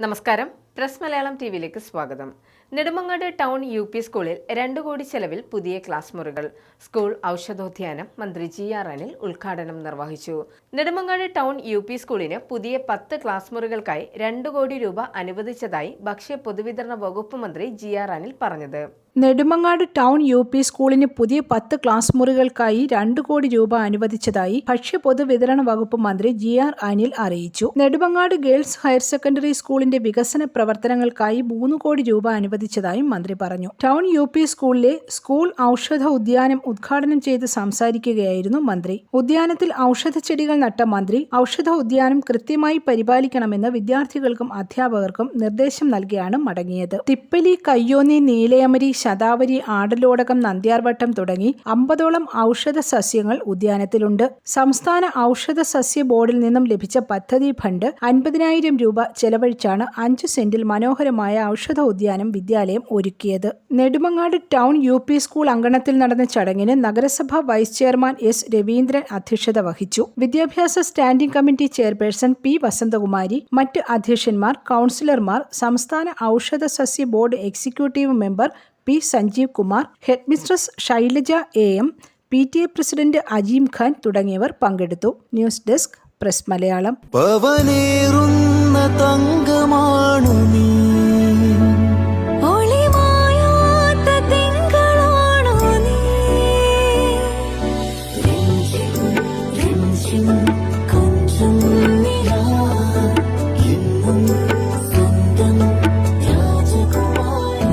നമസ്കാരം. Press Malayalam T വിയിലേക്ക് സ്വാഗതം. Nedumangad town U P സ്കൂളിൽ രണ്ടു കോടി ചെലവിൽ പുതിയ ക്ലാസ് മുറികൾ. സ്കൂൾ ഔഷധോദ്യാനം മന്ത്രി ജി ആർ അനിൽ ഉദ്ഘാടനം നിർവഹിച്ചു. നെടുമങ്ങാട് ടൗൺ യു പി സ്കൂളിന് പുതിയ പത്ത് ക്ലാസ് മുറികൾക്കായി രണ്ടു കോടി രൂപ അനുവദിച്ചതായി ഭക്ഷ്യ പൊതുവിതരണ വകുപ്പ് മന്ത്രി ജി ആർ അനിൽ പറഞ്ഞത്. നെടുമങ്ങാട് ടൗൺ യു പി സ്കൂളിന് പുതിയ പത്ത് ക്ലാസ് മുറികൾക്കായി രണ്ട് കോടി രൂപ അനുവദിച്ചതായി ഭക്ഷ്യ പൊതുവിതരണ വകുപ്പ് മന്ത്രി ജി ആർ അനിൽ അറിയിച്ചു. നെടുമങ്ങാട് ഗേൾസ് ഹയർ സെക്കൻഡറി സ്കൂളിന്റെ വികസന പ്രവർത്തനങ്ങൾക്കായി മൂന്ന് കോടി രൂപ അനുവദിച്ചതായും മന്ത്രി പറഞ്ഞു. ടൗൺ യു പി സ്കൂളിലെ സ്കൂൾ ഔഷധ ഉദ്യാനം ഉദ്ഘാടനം ചെയ്ത് സംസാരിക്കുകയായിരുന്നു മന്ത്രി. ഉദ്യാനത്തിൽ ഔഷധ ചെടികൾ നട്ട മന്ത്രി ഔഷധ ഉദ്യാനം കൃത്യമായി പരിപാലിക്കണമെന്ന് വിദ്യാർത്ഥികൾക്കും അധ്യാപകർക്കും നിർദ്ദേശം നൽകിയാണ് മടങ്ങിയത്. തിപ്പലി കയ്യോന്നി നീലയമരി ശതാവരി ആടലോടകം നന്ദ്യാർവട്ടം തുടങ്ങി അമ്പതോളം ഔഷധ സസ്യങ്ങൾ ഉദ്യാനത്തിലുണ്ട്. സംസ്ഥാന ഔഷധ സസ്യ ബോർഡിൽ നിന്നും ലഭിച്ച പദ്ധതി ഫണ്ട് അൻപതിനായിരം രൂപ ചെലവഴിച്ചാണ് അഞ്ച് സെന്റിൽ മനോഹരമായ ഔഷധ ഉദ്യാനം വിദ്യാലയം ഒരുക്കിയത്. Nedumangad town U P school അങ്കണത്തിൽ നടന്ന ചടങ്ങിന് നഗരസഭ വൈസ് ചെയർമാൻ എസ് രവീന്ദ്രൻ അധ്യക്ഷത വഹിച്ചു. വിദ്യാഭ്യാസ standing committee chairperson P Vasanthakumari മറ്റ് അധ്യക്ഷന്മാർ കൗൺസിലർമാർ സംസ്ഥാന ഔഷധ സസ്യ board executive member P Sanjeev Kumar headmistress Shailaja A M P T A president Ajeem Khan തുടങ്ങിയവർ പങ്കെടുത്തു. News desk press Malayalam.